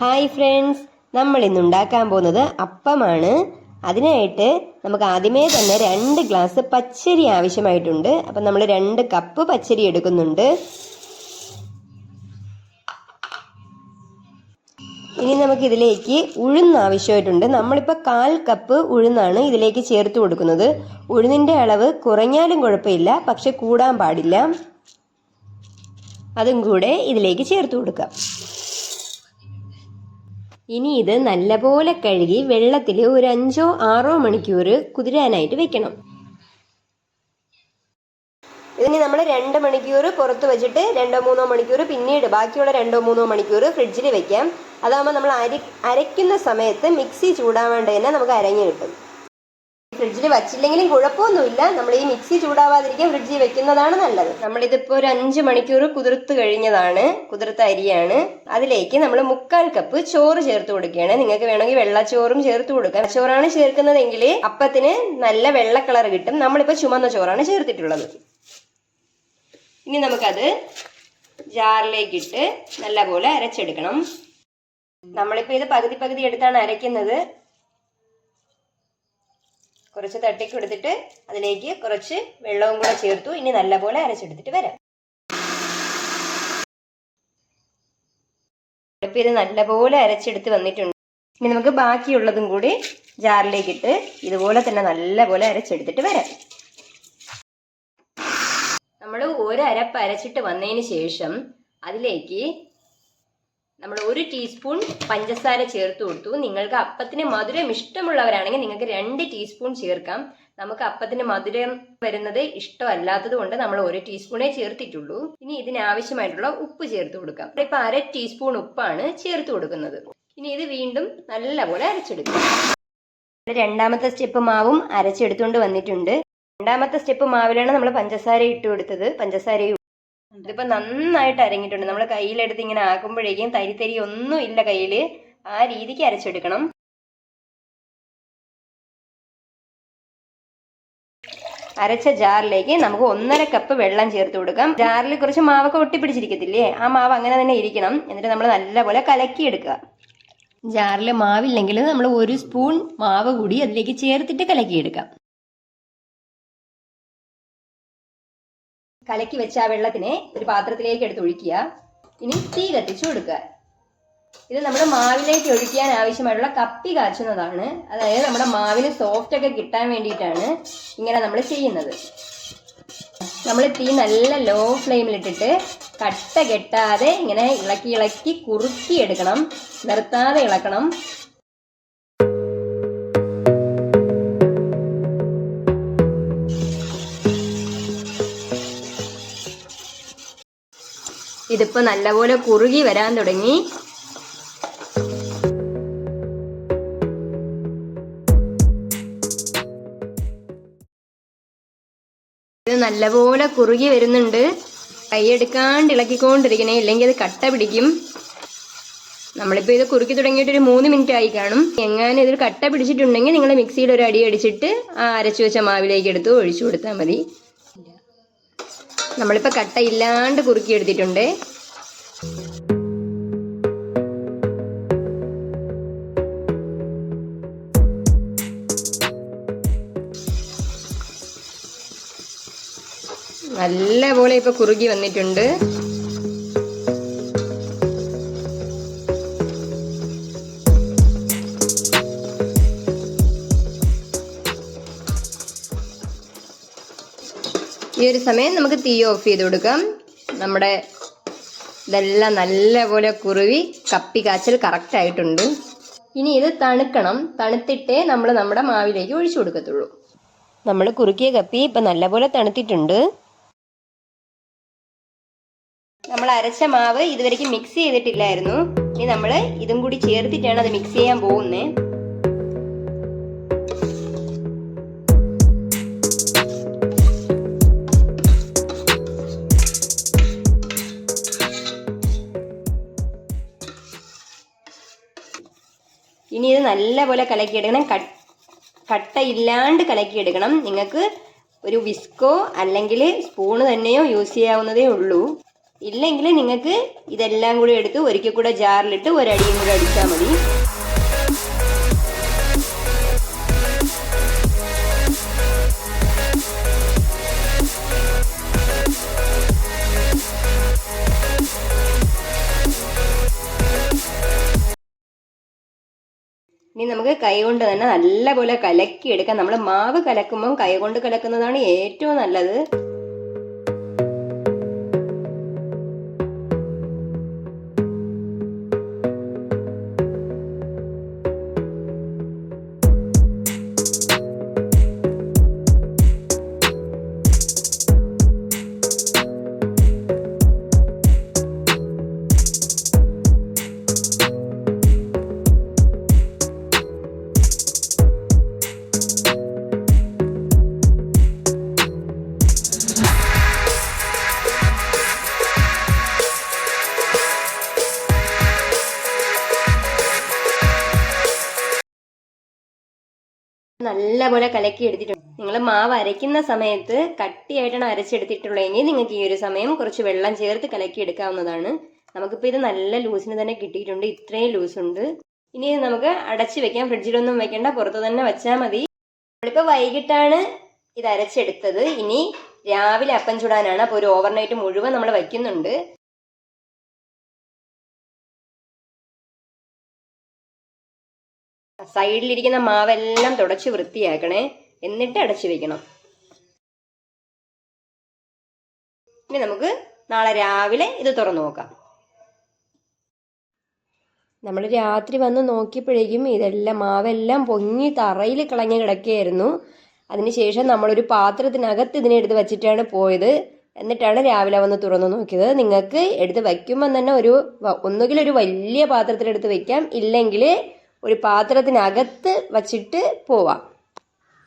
Hi friends. നമ്മൾ ഇന്ന് ഉണ്ടാക്കാൻ പോകുന്നത് അപ്പമാണ്. അതിനായിട്ട് നമുക്ക് ആദ്യമേ തന്നെ രണ്ട് ഗ്ലാസ് പച്ചരി ആവശ്യമായിട്ടുണ്ട്. അപ്പം നമ്മൾ രണ്ട് കപ്പ് പച്ചരി എടുക്കുന്നുണ്ട്. ഇനി നമുക്ക് ഇതിലേക്ക് ഉഴുന്ന് ആവശ്യമായിട്ടുണ്ട്. നമ്മളിപ്പോൾ കാൽ കപ്പ് ഉഴുന്നാണ് ഇതിലേക്ക് ചേർത്ത് കൊടുക്കുന്നത്. ഉഴുന്നിന്റെ അളവ് കുറഞ്ഞാലും കുഴപ്പമില്ല പക്ഷെ കൂടാൻ പാടില്ല. അതും കൂടെ ഇതിലേക്ക് ചേർത്ത് കൊടുക്കാം. ഇനി ഇത് നല്ലപോലെ കഴുകി വെള്ളത്തിൽ ഒരു അഞ്ചോ ആറോ മണിക്കൂർ കുതിരാനായിട്ട് വെക്കണം. ഇതിന് നമ്മൾ രണ്ട് മണിക്കൂർ പുറത്ത് വെച്ചിട്ട് രണ്ടോ മൂന്നോ മണിക്കൂർ പിന്നീട് ബാക്കിയുള്ള രണ്ടോ മൂന്നോ മണിക്കൂർ ഫ്രിഡ്ജിൽ വെക്കാം. അതാകുമ്പോൾ നമ്മൾ അരി അരയ്ക്കുന്ന സമയത്ത് മിക്സി ചൂടാവേണ്ടതിനെ നമുക്ക് അരഞ്ഞു കിട്ടും. ഫ്രിഡ്ജിൽ വച്ചില്ലെങ്കിലും കുഴപ്പമൊന്നുമില്ല. നമ്മൾ ഈ മിക്സി ചൂടാവാതിരിക്കാൻ ഫ്രിഡ്ജിൽ വെക്കുന്നതാണ് നല്ലത്. നമ്മളിതിപ്പോൾ ഒരു അഞ്ച് മണിക്കൂർ കുതിർത്ത് കഴിഞ്ഞതാണ്. കുതിർത്ത അരിയാണ്. അതിലേക്ക് നമ്മൾ മുക്കാൽ കപ്പ് ചോറ് ചേർത്ത് കൊടുക്കുകയാണ്. നിങ്ങൾക്ക് വേണമെങ്കിൽ വെള്ളച്ചോറും ചേർത്ത് കൊടുക്കാം. ചോറാണ് ചേർക്കുന്നതെങ്കിൽ അപ്പത്തിന് നല്ല വെള്ള കളർ കിട്ടും. നമ്മളിപ്പോൾ ചുമന്ന ചോറാണ് ചേർത്തിട്ടുള്ളത്. ഇനി നമുക്കത് ജാറിലേക്കിട്ട് നല്ലപോലെ അരച്ചെടുക്കണം. നമ്മളിപ്പോൾ ഇത് പകുതി പകുതി എടുത്താണ് അരയ്ക്കുന്നത്. കുറച്ച് തട്ടിക്ക് എടുത്തിട്ട് അതിലേക്ക് കുറച്ച് വെള്ളവും കൂടെ ചേർത്തു. ഇനി നല്ലപോലെ അരച്ചെടുത്തിട്ട് വരാം. ഇത് നല്ലപോലെ അരച്ചെടുത്ത് വന്നിട്ടുണ്ട്. ഇനി നമുക്ക് ബാക്കിയുള്ളതും കൂടി ജാറിലേക്ക് ഇട്ട് ഇതുപോലെ തന്നെ നല്ലപോലെ അരച്ചെടുത്തിട്ട് വരാം. നമ്മൾ ഒരു അരപ്പ് അരച്ചിട്ട് വന്നതിന് ശേഷം അതിലേക്ക് നമ്മൾ ഒരു ടീസ്പൂൺ പഞ്ചസാര ചേർത്ത് കൊടുത്തു. നിങ്ങൾക്ക് അപ്പത്തിന് മധുരം ഇഷ്ടമുള്ളവരാണെങ്കിൽ നിങ്ങൾക്ക് രണ്ട് ടീസ്പൂൺ ചേർക്കാം. നമുക്ക് അപ്പത്തിന് മധുരം വരുന്നത് ഇഷ്ടമല്ലാത്തത് കൊണ്ട് നമ്മൾ ഒരു ടീസ്പൂണേ ചേർത്തിട്ടുള്ളൂ. ഇനി ഇതിനാവശ്യമായിട്ടുള്ള ഉപ്പ് ചേർത്ത് കൊടുക്കാം. ഇപ്പൊ അര ടീസ്പൂൺ ഉപ്പാണ് ചേർത്ത് കൊടുക്കുന്നത്. ഇനി ഇത് വീണ്ടും നല്ലപോലെ അരച്ചെടുക്കാം. രണ്ടാമത്തെ സ്റ്റെപ്പ് മാവും അരച്ചെടുത്തുകൊണ്ട് വന്നിട്ടുണ്ട്. രണ്ടാമത്തെ സ്റ്റെപ്പ് മാവിലാണ് നമ്മൾ പഞ്ചസാര ഇട്ട് കൊടുത്തത്. പഞ്ചസാരയും ഇതിപ്പോ നന്നായിട്ട് അരങ്ങിയിട്ടുണ്ട്. നമ്മൾ കയ്യിലെടുത്ത് ഇങ്ങനെ ആക്കുമ്പോഴേക്കും തരി തരി ഒന്നും ഇല്ല കയ്യിൽ ആ രീതിക്ക് അരച്ചെടുക്കണം. അരച്ച ജാറിലേക്ക് നമുക്ക് ഒന്നര കപ്പ് വെള്ളം ചേർത്ത് കൊടുക്കാം. ജാറിൽ കുറച്ച് മാവൊക്കെ ഒട്ടിപ്പിടിച്ചിരിക്കത്തില്ലേ? ആ മാവ് അങ്ങനെ തന്നെ ഇരിക്കണം. എന്നിട്ട് നമ്മൾ നല്ലപോലെ കലക്കിയെടുക്കുക. ജാറിൽ മാവില്ലെങ്കിൽ നമ്മൾ ഒരു സ്പൂൺ മാവ് കൂടി അതിലേക്ക് ചേർത്തിട്ട് കലക്കിയെടുക്കാം. കലക്കി വെച്ച ആ വെള്ളത്തിനെ ഒരു പാത്രത്തിലേക്ക് എടുത്ത് ഒഴിക്കുക. ഇനി തീ കത്തിച്ചു കൊടുക്കുക. ഇത് നമ്മുടെ മാവിലേക്ക് ഒഴിക്കാൻ ആവശ്യമായിട്ടുള്ള കപ്പി കാച്ചുന്നതാണ്. അതായത് നമ്മുടെ മാവിന് സോഫ്റ്റ് ഒക്കെ കിട്ടാൻ വേണ്ടിയിട്ടാണ് ഇങ്ങനെ നമ്മൾ ചെയ്യുന്നത്. നമ്മൾ തീ നല്ല ലോ ഫ്ലെയിമിലിട്ടിട്ട് കട്ട കെട്ടാതെ ഇങ്ങനെ ഇളക്കി ഇളക്കി കുറുക്കി എടുക്കണം. നിർത്താതെ ഇളക്കണം. ഇതിപ്പോ നല്ലപോലെ കുറുകി വരാൻ തുടങ്ങി. ഇത് നല്ലപോലെ കുറുകി വരുന്നുണ്ട്. കൈയെടുക്കാണ്ട് ഇളക്കിക്കൊണ്ടിരിക്കണേ ഇല്ലെങ്കിൽ അത് കട്ട പിടിക്കും. നമ്മളിപ്പോ ഇത് കുറുക്കി തുടങ്ങിയിട്ട് ഒരു മൂന്ന് മിനിറ്റ് ആയി കാണും. എങ്ങാനും ഇതിൽ കട്ട പിടിച്ചിട്ടുണ്ടെങ്കിൽ നിങ്ങൾ മിക്സിയിൽ ഒരു അടി അടിച്ചിട്ട് അരച്ചു വെച്ച മാവിലേക്ക് എടുത്ത് ഒഴിച്ചു കൊടുത്താൽ മതി. നമ്മളിപ്പോൾ കട്ട ഇല്ലാണ്ട് കുറുക്കി എടുത്തിട്ടുണ്ട്. നല്ലപോലെ ഇപ്പോൾ ഇപ്പൊ കുറുകി വന്നിട്ടുണ്ട്. ഈ ഒരു സമയം നമുക്ക് തീ ഓഫ് ചെയ്ത് കൊടുക്കാം. നമ്മുടെ ഇതെല്ലാം നല്ലപോലെ കുറുവി കപ്പി കാച്ചൽ കറക്റ്റ് ആയിട്ടുണ്ട്. ഇനി ഇത് തണുക്കണം. തണുത്തിട്ടേ നമ്മൾ നമ്മുടെ മാവിലേക്ക് ഒഴിച്ചു കൊടുക്കത്തുള്ളൂ. നമ്മൾ കുറുക്കിയ കപ്പി ഇപ്പം നല്ലപോലെ തണുത്തിട്ടുണ്ട്. നമ്മൾ അരച്ച മാവ് ഇതുവരെയ്ക്ക് മിക്സ് ചെയ്തിട്ടില്ലായിരുന്നു. ഇനി നമ്മൾ ഇതും കൂടി ചേർത്തിട്ടാണ് അത് മിക്സ് ചെയ്യാൻ പോകുന്നത്. ഇനി ഇത് നല്ലപോലെ ഇല്ലാണ്ട് കലക്കിയെടുക്കണം. നിങ്ങൾക്ക് ഒരു വിസ്കോ അല്ലെങ്കിൽ സ്പൂണ് തന്നെയോ യൂസ് ചെയ്യാവുന്നതേ ഉള്ളൂ. ഇല്ലെങ്കിൽ നിങ്ങൾക്ക് ഇതെല്ലാം കൂടി എടുത്ത് ഒരിക്കൽ കൂടെ ജാറിലിട്ട് ഒരടിയും കൂടെ അടിച്ചാൽ മതി. കൈകൊണ്ട് തന്നെ നല്ലപോലെ കലക്കി എടുക്കാം നമ്മൾ മാവ് കലക്കുമ്പം കൈകൊണ്ട് കലക്കുന്നതാണ് ഏറ്റവും നല്ലത്. നല്ലപോലെ കലക്കി എടുത്തിട്ടുണ്ട്. നിങ്ങൾ മാവ് അരയ്ക്കുന്ന സമയത്ത് കട്ടിയായിട്ടാണ് അരച്ചെടുത്തിട്ടുള്ളതെങ്കിൽ നിങ്ങൾക്ക് ഈ ഒരു സമയം കുറച്ച് വെള്ളം ചേർത്ത് കലക്കി എടുക്കാവുന്നതാണ്. നമുക്കിപ്പോൾ ഇത് നല്ല ലൂസിന് തന്നെ കിട്ടിയിട്ടുണ്ട്. ഇത്രയും ലൂസ് ഉണ്ട് ഇനി നമുക്ക് അടച്ച് വെക്കാം. ഫ്രിഡ്ജിലൊന്നും വെക്കേണ്ട. പുറത്ത് തന്നെ വെച്ചാൽ മതി. നമ്മളിപ്പോൾ വൈകിട്ടാണ് ഇത് അരച്ചെടുത്തത്. ഇനി രാവിലെ അപ്പം ചുടാനാണ്. അപ്പോൾ ഒരു ഓവർനൈറ്റ് മുഴുവൻ നമ്മൾ വയ്ക്കുന്നുണ്ട്. സൈഡിലിരിക്കുന്ന മാവെല്ലാം തുടച്ച് വൃത്തിയാക്കണേ. എന്നിട്ട് അടച്ചു വെക്കണം. ഇനി നമുക്ക് നാളെ രാവിലെ ഇത് തുറന്നു നോക്കാം. നമ്മൾ രാത്രി വന്ന് നോക്കിയപ്പോഴേക്കും ഇതെല്ലാം മാവെല്ലാം പൊങ്ങി തറയിൽ കളഞ്ഞ് കിടക്കുകയായിരുന്നു. അതിനുശേഷം നമ്മളൊരു പാത്രത്തിനകത്ത് ഇതിനെ എടുത്ത് വെച്ചിട്ടാണ് പോയത്. എന്നിട്ടാണ് രാവിലെ വന്ന് തുറന്നു നോക്കിയത്. നിങ്ങൾക്ക് എടുത്ത് വയ്ക്കുമ്പം തന്നെ ഒരു ഒന്നുകിൽ ഒരു വലിയ പാത്രത്തിലെടുത്ത് വയ്ക്കാം ഇല്ലെങ്കിൽ ഒരു പാത്രത്തിനകത്ത് വച്ചിട്ട് പോവാം.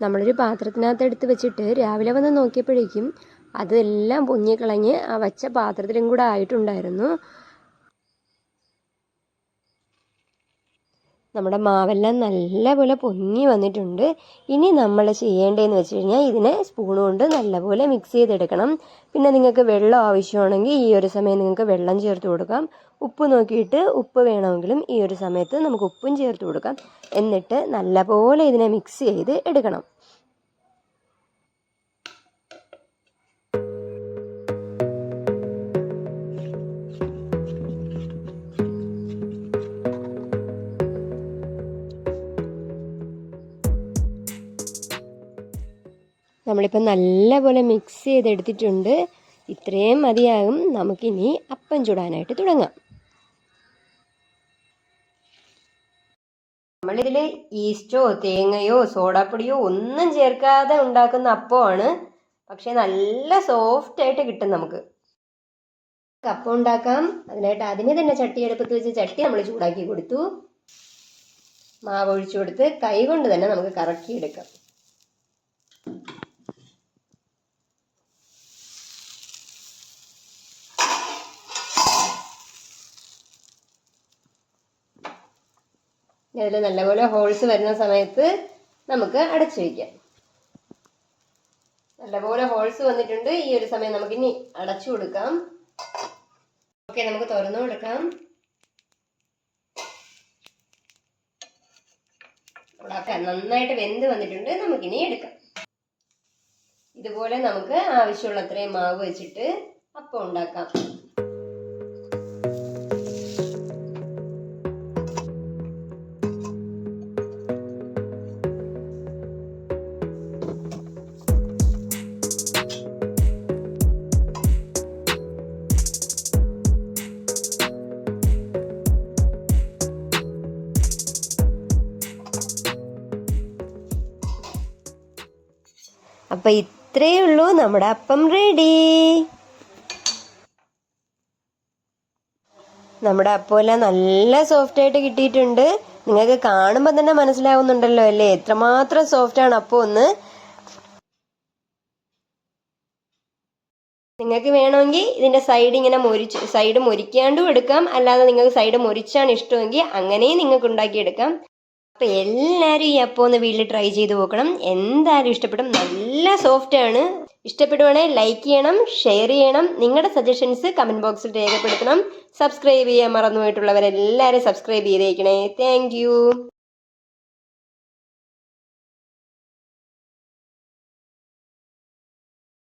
നമ്മളൊരു പാത്രത്തിനകത്ത് എടുത്ത് വെച്ചിട്ട് രാവിലെ വന്ന് നോക്കിയപ്പോഴേക്കും അതെല്ലാം പൊങ്ങിക്കളഞ്ഞ് ആ വച്ച പാത്രത്തിലും കൂടെ ആയിട്ടുണ്ടായിരുന്നു. നമ്മുടെ മാവെല്ലാം നല്ലപോലെ പൊങ്ങി വന്നിട്ടുണ്ട്. ഇനി നമ്മൾ ചെയ്യേണ്ടതെന്ന് വെച്ച് കഴിഞ്ഞാൽ ഇതിനെ സ്പൂൺ കൊണ്ട് നല്ലപോലെ മിക്സ് ചെയ്തെടുക്കണം. പിന്നെ നിങ്ങൾക്ക് വെള്ളം ആവശ്യമാണെങ്കിൽ ഈ ഒരു സമയം നിങ്ങൾക്ക് വെള്ളം ചേർത്ത് കൊടുക്കാം. ഉപ്പ് നോക്കിയിട്ട് ഉപ്പ് വേണമെങ്കിലും ഈ ഒരു സമയത്ത് നമുക്ക് ഉപ്പും ചേർത്ത് കൊടുക്കാം. എന്നിട്ട് നല്ലപോലെ ഇതിനെ മിക്സ് ചെയ്ത് എടുക്കണം. നമ്മളിപ്പോൾ നല്ലപോലെ മിക്സ് ചെയ്തെടുത്തിട്ടുണ്ട്. ഇത്രയും മതിയാകും. നമുക്കിനി അപ്പം ചുടാനായിട്ട് തുടങ്ങാം. നമ്മളിതിൽ ഈസ്റ്റോ തേങ്ങയോ സോഡാപ്പൊടിയോ ഒന്നും ചേർക്കാതെ ഉണ്ടാക്കുന്ന അപ്പമാണ്. പക്ഷേ നല്ല സോഫ്റ്റ് ആയിട്ട് കിട്ടും നമുക്ക്. അപ്പം ഉണ്ടാക്കാം. അതിനായിട്ട് ആദ്യമേ തന്നെ ചട്ടി എടുപ്പത്ത് വെച്ച് ചട്ടി നമ്മൾ ചൂടാക്കി കൊടുത്തു. മാവ് ഒഴിച്ചു കൊടുത്ത് കൈ കൊണ്ട് തന്നെ നമുക്ക് കറക്കിയെടുക്കാം. അതിൽ നല്ലപോലെ ഹോൾസ് വരുന്ന സമയത്ത് നമുക്ക് അടച്ചു വയ്ക്കാം നല്ലപോലെ ഹോൾസ് വന്നിട്ടുണ്ട്. ഈ ഒരു സമയം നമുക്ക് ഇനി അടച്ചു കൊടുക്കാം. ഓക്കെ നമുക്ക് തുറന്നു കൊടുക്കാം. നമ്മളൊക്കെ നന്നായിട്ട് വെന്ത് വന്നിട്ടുണ്ട്. നമുക്കിനി എടുക്കാം. ഇതുപോലെ നമുക്ക് ആവശ്യമുള്ള അത്രയും മാവ് വെച്ചിട്ട് അപ്പം ഉണ്ടാക്കാം. അപ്പൊ ഇത്രയേ ഉള്ളൂ. നമ്മുടെ അപ്പം റെഡി നമ്മുടെ അപ്പമെല്ലാം നല്ല സോഫ്റ്റ് ആയിട്ട് കിട്ടിയിട്ടുണ്ട്. നിങ്ങൾക്ക് കാണുമ്പോൾ തന്നെ മനസ്സിലാവുന്നുണ്ടല്ലോ അല്ലേ? എത്രമാത്രം സോഫ്റ്റ് ആണ് അപ്പം ഒന്ന്. നിങ്ങൾക്ക് വേണമെങ്കിൽ ഇതിന്റെ സൈഡ് ഇങ്ങനെ മുരിച്ച് സൈഡ് മുരിക്കാണ്ടും എടുക്കാം. അല്ലാതെ നിങ്ങൾക്ക് സൈഡ് മുരിച്ചാണ് ഇഷ്ടമെങ്കിൽ അങ്ങനെയും നിങ്ങൾക്ക് ഉണ്ടാക്കിയെടുക്കാം. അപ്പൊ എല്ലാവരും ഈ അപ്പം ഒന്ന് വീട്ടിൽ ട്രൈ ചെയ്ത് നോക്കണം. എന്തായാലും ഇഷ്ടപ്പെടും. നല്ല സോഫ്റ്റ് ആണ്. ഇഷ്ടപ്പെടുവാണെങ്കിൽ ലൈക്ക് ചെയ്യണം ഷെയർ ചെയ്യണം. നിങ്ങളുടെ സജഷൻസ് കമന്റ് ബോക്സിൽ രേഖപ്പെടുത്തണം. സബ്സ്ക്രൈബ് ചെയ്യാൻ മറന്നു പോയിട്ടുള്ളവരെല്ലാരും സബ്സ്ക്രൈബ് ചെയ്തേക്കണേ താങ്ക്